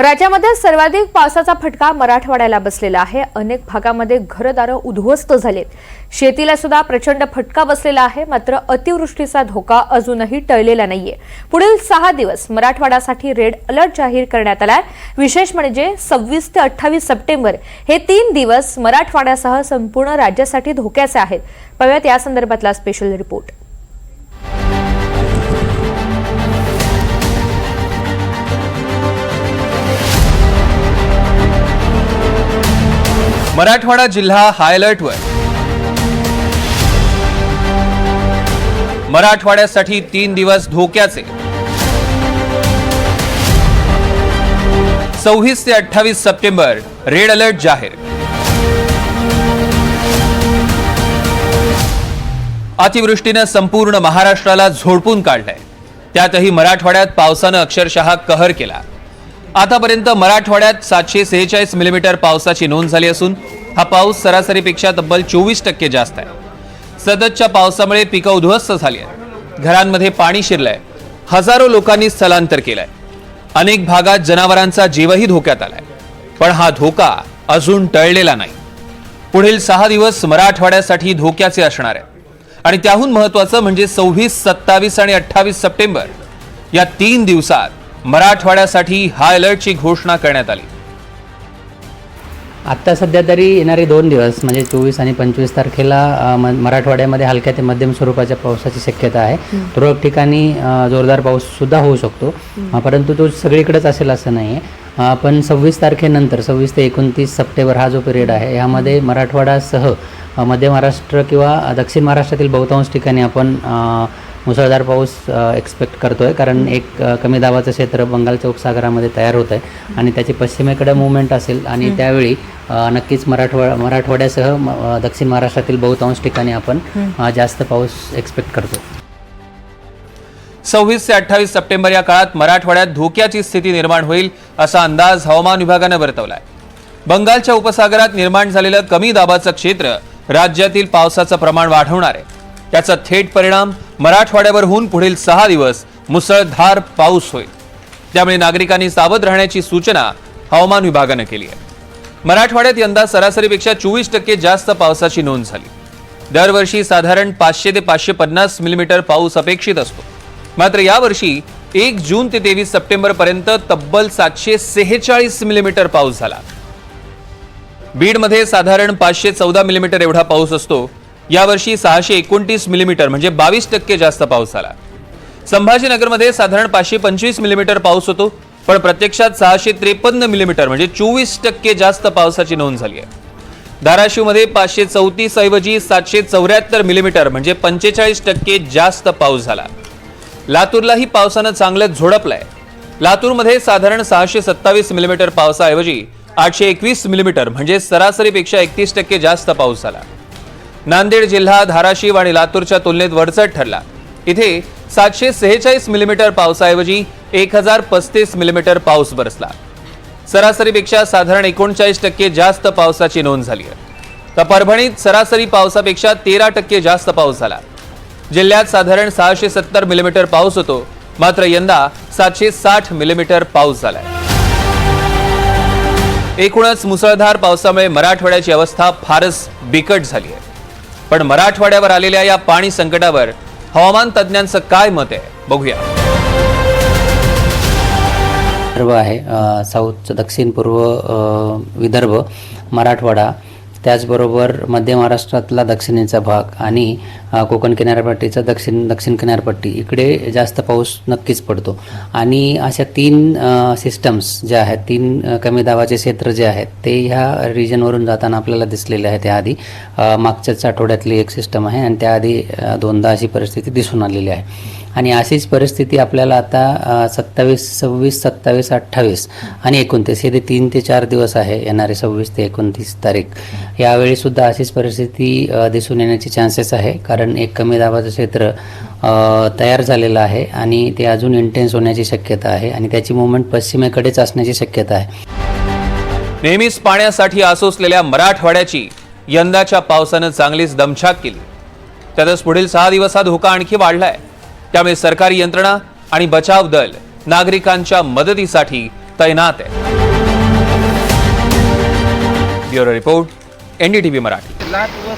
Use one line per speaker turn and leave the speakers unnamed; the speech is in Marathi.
राज्यामध्ये सर्वाधिक पावसाचा फटका मराठवाड्याला बसलेला आहे. अनेक भागामध्ये घरदारं उद्ध्वस्त झालेत. शेतीला सुद्धा प्रचंड फटका बसलेला आहे. मात्र अतिवृष्टीचा धोका अजूनही टळलेला नाहीये. पुढील सहा दिवस मराठवाड्यासाठी रेड अलर्ट जाहीर करण्यात आलाय. विशेष म्हणजे सव्वीस ते अठ्ठावीस सप्टेंबर हे तीन दिवस मराठवाड्यासह संपूर्ण राज्यासाठी धोक्याचे आहेत. पाहूयात या संदर्भातला स्पेशल रिपोर्ट
मराठवाडा जिल्हा हायलर्टवर मराठवाड्यासाठी तीन दिवस धोक्याचे. सव्वीस ते अठ्ठावीस सप्टेंबर रेड अलर्ट जाहीर. अतिवृष्टीनं संपूर्ण महाराष्ट्राला झोडपून काढलंय. त्यातही मराठवाड्यात पावसानं अक्षरशः कहर केला. आतापर्यंत मराठवाड्यात सातशे सेहेचाळीस मिलीमीटर पावसाची नोंद झाली असून हा पाऊस सरासरीपेक्षा तब्बल चोवीस टक्के जास्त आहे. सततच्या पावसामुळे पिकं उद्ध्वस्त झाली आहेत. घरांमध्ये पाणी शिरलंय. हजारो लोकांनी स्थलांतर केलंय. अनेक भागात जनावरांचा जीवही धोक्यात आलाय. पण हा धोका अजून टळलेला नाही. पुढील सहा दिवस मराठवाड्यासाठी धोक्याचे असणार आहे. आणि त्याहून महत्वाचं म्हणजे सव्वीस सत्तावीस आणि अठ्ठावीस सप्टेंबर या तीन दिवसात मराठवाड्यासाठी हाय अलर्टची घोषणा करण्यात आली.
आत्ता सध्या तरी येणारे दोन दिवस म्हणजे चोवीस आणि पंचवीस तारखेला मराठवाड्यामध्ये हलक्या ते मध्यम स्वरूपाच्या पावसाची शक्यता आहे. तुरळक ठिकाणी जोरदार पाऊससुद्धा होऊ शकतो. परंतु तो सगळीकडेच असेल असं नाही आहे पण सव्वीस तारखेनंतर सव्वीस ते एकोणतीस सप्टेंबर हा जो पिरियड आहे यामध्ये मराठवाडासह मध्य महाराष्ट्र किंवा दक्षिण महाराष्ट्रातील बहुतांश ठिकाणी आपण मुसळधार पाऊस एक्सपेक्ट करतो आहे कारण एक कमी दाबाचं क्षेत्र बंगालच्या उपसागरामध्ये तयार होत आहे आणि त्याची पश्चिमेकडे मुवमेंट असेल आणि त्यावेळी नक्कीच मराठवा मराठवाड्यासह दक्षिण महाराष्ट्रातील बहुतांश ठिकाणी आपण जास्त पाऊस एक्सपेक्ट करतो
सव्वीस ते अठ्ठावीस सप्टेंबर या काळात मराठवाड्यात धोक्याची स्थिती निर्माण होईल असा अंदाज हवामान विभागानं वर्तवलाय. बंगालच्या उपसागरात निर्माण झालेलं कमी दाबाचं क्षेत्र राज्यातील पावसाचं प्रमाण वाढवणार आहे. त्याचा थेट परिणाम मराठवाड्यावर होऊन पुढील सहा दिवस मुसळधार पाऊस होईल. त्यामुळे नागरिकांनी सावध राहण्याची सूचना हवामान विभागानं केली आहे. मराठवाड्यात यंदा सरासरीपेक्षा चोवीस टक्के जास्त पावसाची नोंद झाली. दरवर्षी साधारण पाचशे ते पाचशे पन्नास मिलीमीटर पाऊस अपेक्षित असतो. मात्र यावर्षी एक जून ते तेवीस सप्टेंबर पर्यंत तब्बल सातशे सेहेचाळीस मिलीमीटर पाऊस झाला. बीडमध्ये साधारण पाचशे चौदा मिलीमीटर एवढा पाऊस असतो. यावर्षी सहाशे एकोणतीस मिलीमीटर म्हणजे बावीस टक्के जास्त पाऊस झाला. संभाजीनगरमध्ये साधारण पाचशे पंचवीस मिलीमीटर पाऊस होतो पण प्रत्यक्षात सहाशे त्रेपन्न मिलीमीटर म्हणजे चोवीस टक्के जास्त पावसाची नोंद झाली आहे. धाराशिवमध्ये पाचशे चौतीस ऐवजी सातशे चौऱ्याहत्तर मिलीमीटर म्हणजे पंचेचाळीस टक्के जास्त पाऊस झाला. लातूरलाही पावसानं चांगलं झोडपलंय. लातूरमध्ये साधारण सहाशे सत्तावीस मिलीमीटर पावसाऐवजी आठशे एकवीस मिलीमीटर म्हणजे सरासरीपेक्षा एकतीस टक्के जास्त पाऊस झाला. नांदेड जिल्हा धाराशिव आणि लातूरच्या तुलनेत वरचट ठरला. इथे सातशे सेहेचाळीस मिलीमीटर पावसाऐवजी एक हजार पस्तीस मिलीमीटर पाऊस बरसला. सरासरीपेक्षा साधारण एकोणचाळीस टक्के जास्त पावसाची नोंद झाली आहे. तर परभणीत सरासरी पावसापेक्षा तेरा टक्के जास्त पाऊस झाला. जिल्ह्यात साधारण सहाशे सत्तर मिलीमीटर पाऊस होतो. मात्र यंदा सातशे साठ मिलीमीटर पाऊस झालाय. एकूणच मुसळधार पावसामुळे मराठवाड्याची अवस्था फारच बिकट झाली आहे. पण मराठवाड्यावर आलेल्या या पाणी संकटावर हवामान तज्ज्ञांचं काय मत आहे? बघूया.
विदर्भ आहे साऊथचं दक्षिण पूर्व विदर्भ मराठवाडा. त्याचबरोबर मध्य महाराष्ट्रातला दक्षिणेचा भाग आणि कोकण किनारपट्टीचा दक्षिण दक्षिण किनारपट्टी. इकडे जास्त पाऊस नक्कीच पडतो. आणि अशा तीन सिस्टम्स ज्या आहेत तीन कमी दाबाचे क्षेत्र जे आहेत ते ह्या रिजनवरून जाताना आपल्याला दिसलेले आहेत त्याआधी मागच्याच आठवड्यातली एक सिस्टम आहे आणि त्याआधी दोनदा अशी परिस्थिती दिसून आलेली आहे. आणि अशीच परिस्थिती आपल्याला आता सत्तावीस सव्वीस सत्तावीस अठ्ठावीस आणि एकोणतीस हे ते तीन ते चार दिवस आहे येणारे सव्वीस ते एकोणतीस तारीख यावेळीसुद्धा अशीच परिस्थिती दिसून येण्याचे चान्सेस आहे. कारण एक कमी दाबाचं क्षेत्र तयार झालेलं आहे आणि ते अजून इंटेन्स होण्याची शक्यता आहे आणि त्याची मुवमेंट पश्चिमेकडेच असण्याची शक्यता आहे.
नेहमीच पाण्यासाठी आसोसलेल्या मराठवाड्याची यंदाच्या पावसानं चांगलीच दमछाक केली. त्यातच पुढील सहा दिवस हा धोका आणखी वाढलाय. त्यामुळे सरकारी यंत्रणा आणि बचाव दल नागरिकांच्या मदतीसाठी तैनात आहे ब्युरो रिपोर्ट एनडीटीव्ही मराठी.
लाट व